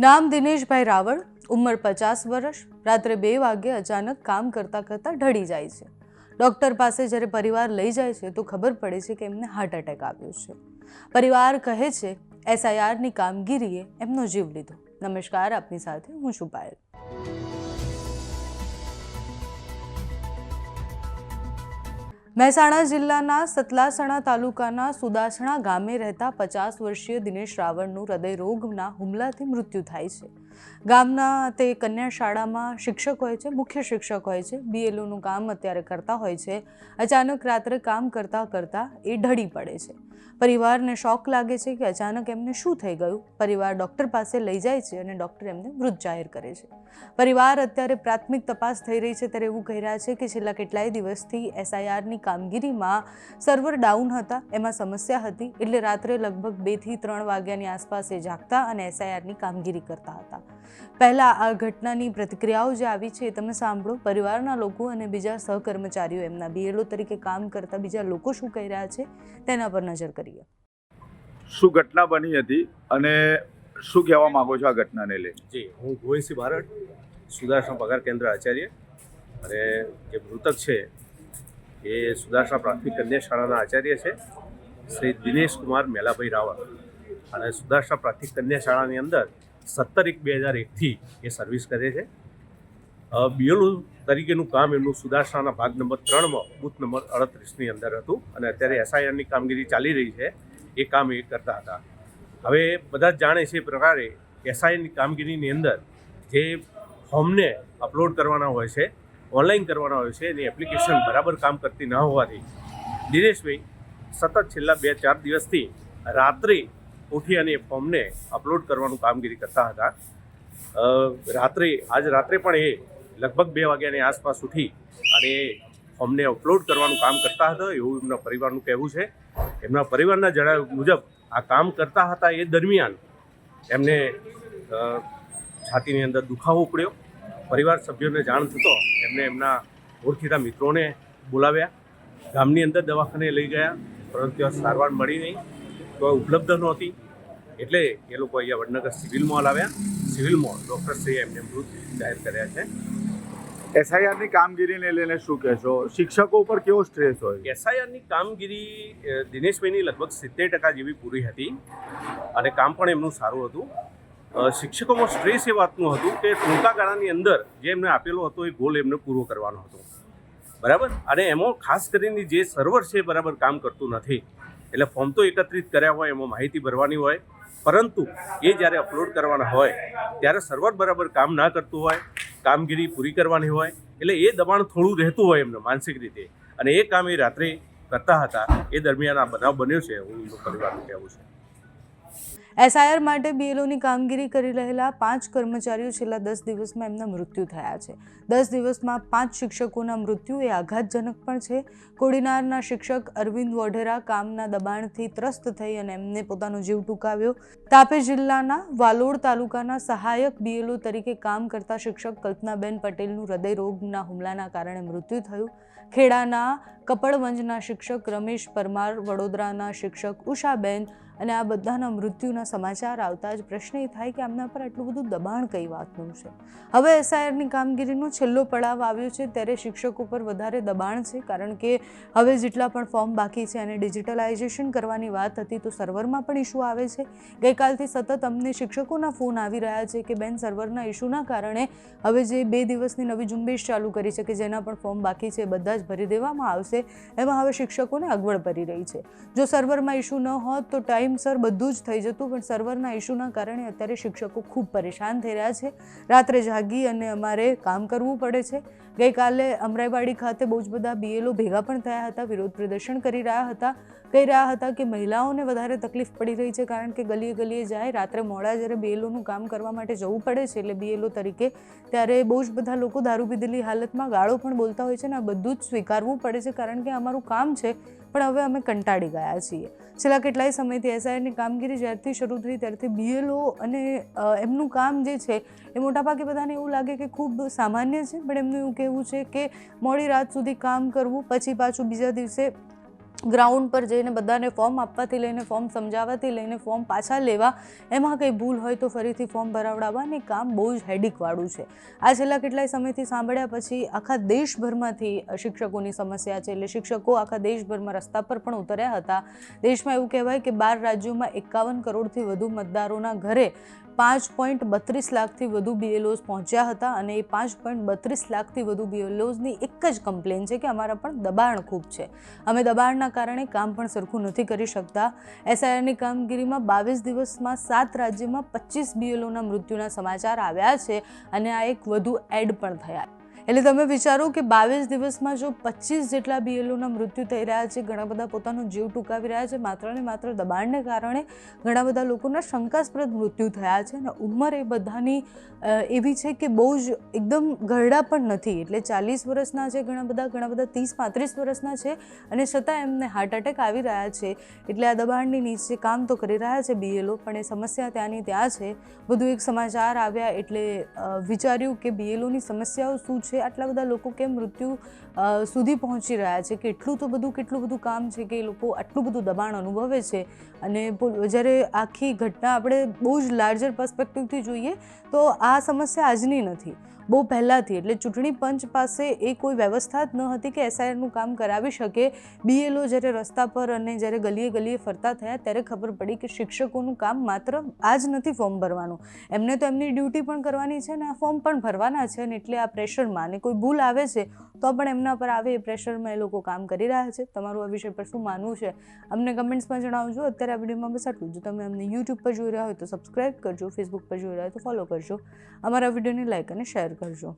નામ દિનેશભાઈ રાવળ, ઉંમર પચાસ વર્ષ, રાત્રે બે વાગે અચાનક કામ કરતાં કરતાં ઢળી જાય છે. ડૉક્ટર પાસે જ્યારે પરિવાર લઈ જાય છે તો ખબર પડે છે કે એમને હાર્ટ એટેક આવ્યો છે. પરિવાર કહે છે એસઆઈઆરની કામગીરીએ એમનો જીવ લીધો. નમસ્કાર, આપની સાથે હું છું પાયલ. મહેસાણા જિલ્લાના સતલાસણા તાલુકાના સુદાસણા ગામે રહેતા પચાસ વર્ષીય દિનેશ રાવળનું હૃદયરોગના હુમલાથી મૃત્યુ થાય છે. ગામના તે કન્યા શાળામાં શિક્ષક હોય છે, મુખ્ય શિક્ષક હોય છે. બીએલઓનું કામ અત્યારે કરતા હોય છે. અચાનક રાત્રે કામ કરતાં કરતાં એ ઢળી પડે છે. પરિવારને શોક લાગે છે કે અચાનક એમને શું થઈ ગયું? પરિવાર ડૉક્ટર પાસે લઈ જાય છે અને ડૉક્ટર એમને મૃત જાહેર કરે છે. પરિવાર અત્યારે પ્રાથમિક તપાસ થઈ રહી છે ત્યારે એવું કહી રહ્યા છે કે છેલ્લા કેટલાય દિવસથી એસઆઈઆરની કામગીરીમાં સર્વર ડાઉન હતા. એમાં સમસ્યા હતી. એટલે રાત્રે લગભગ બેથી ત્રણ વાગ્યાની આસપાસ એ જાગતા અને એસઆઈઆરની કામગીરી કરતા હતા. પહેલાં આ ઘટનાની પ્રતિક્રિયાઓ જે આવી છે એ તમે સાંભળો. પરિવારના લોકો અને બીજા સહકર્મચારીઓ એમના બીએલઓ તરીકે કામ કરતા બીજા લોકો શું કહી રહ્યા છે તેના પર નજર કરીએ. શું ઘટના બની હતી અને શું કહેવા માંગો છો આ ઘટનાને લઈને જી હું ગોવિંદસિંહ ભારત સુદાસણા પગાર કેન્દ્ર આચાર્ય અને જે મૃતક છે એ સુદાસણા પ્રાથમિક કન્યા શાળાના આચાર્ય છે શ્રી દિનેશ કુમાર મેલાભાઈ રાવળ. અને સુદાસણા પ્રાથમિક કન્યા શાળાની અંદર સત્તર એક બે હજાર એકથી એ સર્વિસ કરે છે. બીએલઓ તરીકેનું કામ એમનું સુદાસણાના ભાગ નંબર ત્રણમાં, બુથ નંબર અડત્રીસની અંદર હતું અને અત્યારે એસઆઈઆરની કામગીરી ચાલી રહી છે. એ કામ એ કરતા હતા. હવે બધા જ જાણે છે એ પ્રકારે એસઆઈની કામગીરીની અંદર જે ફોર્મને અપલોડ કરવાના હોય છે, ઓનલાઈન કરવાના હોય છે, એની એપ્લિકેશન બરાબર કામ કરતી ન હોવાથી દિનેશભાઈ સતત છેલ્લા બે ચાર દિવસથી રાત્રે ઉઠી અને એ ફોર્મને અપલોડ કરવાનું કામગીરી કરતા હતા. રાત્રે, આજ રાત્રે પણ એ લગભગ બે વાગ્યાની આસપાસ ઉઠી અને ફોર્મને અપલોડ કરવાનું કામ કરતા હતા. એવું એમના પરિવારનું કહેવું છે. એમના પરિવારના જણાવ્યા મુજબ આ કામ કરતા હતા એ દરમિયાન એમને છાતીની અંદર દુખાવો પડ્યો. પરિવાર સભ્યોને જાણ થતો એમને એમના ઓળખીતા મિત્રોને બોલાવ્યા. ગામની અંદર દવાખાને લઈ ગયા. પરંતુ સારવાર મળી નહીં. તો ઉપલબ્ધ નહોતી. એટલે એ લોકો અહીંયા વડનગર સિવિલ મોલ આવ્યા. સિવિલ મોલ ડૉક્ટર ડૉક્ટરશ્રીએ એમને મૃત જાહેર કર્યા છે. એસઆઈઆરની કામગીરીને લઈને શું કહેશો? શિક્ષકો ઉપર કેવો સ્ટ્રેસ હોય? એસઆઈઆરની કામગીરી દિનેશભાઈની લગભગ સિત્તેર ટકા જેવી પૂરી હતી અને કામ પણ એમનું સારું હતું. શિક્ષકોમાં સ્ટ્રેસ એ વાતનું હતું કે ટૂંકા ગાળાની અંદર જે એમને આપેલો હતો એ ગોલ એમને પૂરો કરવાનો હતો. બરાબર? અને એમાં ખાસ કરીને જે સર્વર છે એ બરાબર કામ કરતું નથી. એટલે ફોર્મ તો એકત્રિત કર્યા હોય, એમાં માહિતી ભરવાની હોય. પરંતુ એ જ્યારે અપલોડ કરવાના હોય, ત્યારે સર્વર બરાબર કામ ના કરતું હોય, કામગીરી પૂરી કરવાની હોય, એટલે એ દબાણ થોડું રહેતું હોય એમને માનસિક રીતે. અને એ કામ એ રાત્રે કરતા હતા, એ દરમિયાન આ બનાવ બન્યો છે, હું એમનું પરિવારનું કહેવું છે. એસઆઈઆર માટે બીએલઓની કામગીરી કરી રહેલા પાંચ કર્મચારીઓ છેલ્લા દસ દિવસમાં એમના મૃત્યુ થયા છે. દસ દિવસમાં પાંચ શિક્ષકોના મૃત્યુ એ આઘાતજનક પણ છે. કોડીનારના શિક્ષક અરવિંદ વોઢેરા કામના દબાણથી ત્રસ્ત થઈ અને એમને પોતાનો જીવ ટૂંકાવ્યો. તાપી જિલ્લાના વાલોડ તાલુકાના સહાયક બીએલઓ તરીકે કામ કરતા શિક્ષક કલ્પનાબેન પટેલનું હૃદયરોગના હુમલાના કારણે મૃત્યુ થયું. ખેડાના કપડવંજના શિક્ષક રમેશ પરમાર, વડોદરાના શિક્ષક ઉષાબેન અને આ બધાના મૃત્યુના સમાચાર આવતા જ પ્રશ્ન એ થાય કે આમના પર આટલું બધું દબાણ કઈ વાતનું છે? હવે એસઆઈઆરની કામગીરીનો છેલ્લો પડાવ આવ્યો છે, ત્યારે શિક્ષકો પર વધારે દબાણ છે, કારણ કે હવે જેટલા પણ ફોર્મ બાકી છે અને ડિજિટલાઇઝેશન કરવાની વાત હતી તો સર્વરમાં પણ ઇશ્યુ આવે છે. ગઈકાલથી સતત અમને શિક્ષકોના ફોન આવી રહ્યા છે કે બેન, સર્વરના ઇશ્યુના કારણે હવે જે બે દિવસની નવી ઝુંબેશ ચાલુ કરી છે કે જેના પણ ફોર્મ બાકી છે બધા જ ભરી દેવામાં આવશે. એમાં હવે શિક્ષકોને અગવડ પડી રહી છે. જો સર્વરમાં ઇશ્યુ ન હોત તો ટાઈમસર બધું જ થઈ જતું, પણ સર્વરના ઇશ્યુના કારણે અત્યારે શિક્ષકો ખૂબ પરેશાન થઈ રહ્યા છે. રાત્રે જાગી અને અમારે કામ કરવું પડે છે. ગઈકાલે અમરાઈવાડી ખાતે બહુ જ બધા બીએલઓ ભેગા પણ થયા હતા, વિરોધ પ્રદર્શન કરી રહ્યા હતા. કહી રહ્યા હતા કે મહિલાઓને વધારે તકલીફ પડી રહી છે કારણ કે ગલીએ ગલીએ જાય, રાત્રે મોડા જ્યારે બીએલઓનું કામ કરવા માટે જવું પડે છે એટલે બીએલઓ તરીકે ત્યારે બહુ જ બધા લોકો દારૂ પીધેલી હાલતમાં ગાળો પણ બોલતા હોય છે ને આ બધું જ સ્વીકારવું પડે છે કારણ કે અમારું કામ છે, પણ હવે અમે કંટાળી ગયા છીએ. છેલ્લા કેટલાય સમયથી એસઆઈની કામગીરી જ્યારથી શરૂ થઈ ત્યારથી બીએલઓ અને એમનું કામ જે છે એ મોટાભાગે બધાને એવું લાગે કે ખૂબ સામાન્ય છે, પણ એમનું એવું કહેવું છે કે મોડી રાત સુધી કામ કરવું, પછી પાછું બીજા દિવસે ગ્રાઉન્ડ પર જઈને બધાને ફોર્મ આપવાથી લઈને ફોર્મ સમજાવવાથી લઈને ફોર્મ પાછા લેવા, એમાં કંઈ ભૂલ હોય તો ફરીથી ફોર્મ ભરાવડાવવા અને કામ બહુ જ હેડિકવાળું છે. આ છેલ્લા કેટલાય સમયથી સાંભળ્યા પછી આખા દેશભરમાંથી શિક્ષકોની સમસ્યા છે, એટલે શિક્ષકો આખા દેશભરમાં રસ્તા પર પણ ઉતર્યા હતા. દેશમાં એવું કહેવાય કે બાર રાજ્યોમાં એકાવન કરોડથી વધુ મતદારોના ઘરે પાંચ પોઈન્ટ બત્રીસ લાખથી વધુ બીએલઓઝ પહોંચ્યા હતા અને એ પાંચ પોઈન્ટ બત્રીસ લાખથી વધુ બીએલઓઝની એક જ કમ્પ્લેન છે કે અમારા પણ દબાણ ખૂબ છે. અમે દબાણના કારણે કામ પણ સરખું નથી કરી શકતા. એસઆઈઆરની કામગીરીમાં બાવીસ દિવસમાં સાત રાજ્યમાં પચીસ બીએલઓના મૃત્યુના સમાચાર આવ્યા છે અને આ એક વધુ એડ પણ થયા. એટલે તમે વિચારો કે બાવીસ દિવસમાં જો પચીસ જેટલા બીએલઓના મૃત્યુ થઈ રહ્યા છે, ઘણા બધા પોતાનો જીવ ટૂંકાવી રહ્યા છે, માત્ર ને માત્ર દબાણને કારણે ઘણા બધા લોકોના શંકાસ્પદ મૃત્યુ થયા છે અને ઉંમર એ બધાની એવી છે કે બહુ જ એકદમ ઘરડા પણ નથી. એટલે ચાલીસ વર્ષના છે ઘણા બધા ઘણા બધા ત્રીસ, પાંત્રીસ વર્ષના છે અને છતાં એમને હાર્ટ એટેક આવી રહ્યા છે. એટલે આ દબાણની નીચે કામ તો કરી રહ્યા છે બીએલઓ પણ એ સમસ્યા ત્યાંની ત્યાં છે. બધું એક સમાચાર આવ્યા એટલે વિચાર્યું કે બીએલઓની સમસ્યાઓ શું છે આટલા બધા લોકો કેમ મૃત્યુ સુધી પહોંચી રહ્યા છે કેટલું તો બધું, કેટલું બધું કામ છે કે એ લોકો આટલું બધું દબાણ અનુભવે છે અને જ્યારે આખી ઘટના આપણે બહુ જ લાર્જર પર્સપેક્ટિવથી જોઈએ તો આ સમસ્યા આજની નથી. બહુ પહેલાંથી, એટલે ચૂંટણી પંચ પાસે એ કોઈ વ્યવસ્થા જ ન હતી કે એસઆઈઆરનું કામ કરાવી શકે. બીએલઓ જ્યારે રસ્તા પર અને જ્યારે ગલીએ ગલીએ ફરતા થયા ત્યારે ખબર પડી કે શિક્ષકોનું કામ માત્ર આ જ નથી ફોર્મ ભરવાનું. એમને તો એમની ડ્યુટી પણ કરવાની છે ને આ ફોર્મ પણ ભરવાના છે ને એટલે આ પ્રેશરમાં અને કોઈ ભૂલ આવે છે તો પણ એમના પર આવે એ પ્રેશરમાં એ લોકો કામ કરી રહ્યા છે. તમારું આ વિષય પર શું માનવું છે? અમને કમેન્ટ્સમાં જણાવજો. અત્યારે આ વિડીયોમાં બસ આટલું જો. તમે અમને યુટ્યુબ પર જોઈ રહ્યા હોય તો સબસ્ક્રાઈબ કરજો ફેસબુક પર જોઈ રહ્યા હોય તો ફોલો કરજો. અમારા વિડીયોને લાઇક અને શેર કરજો.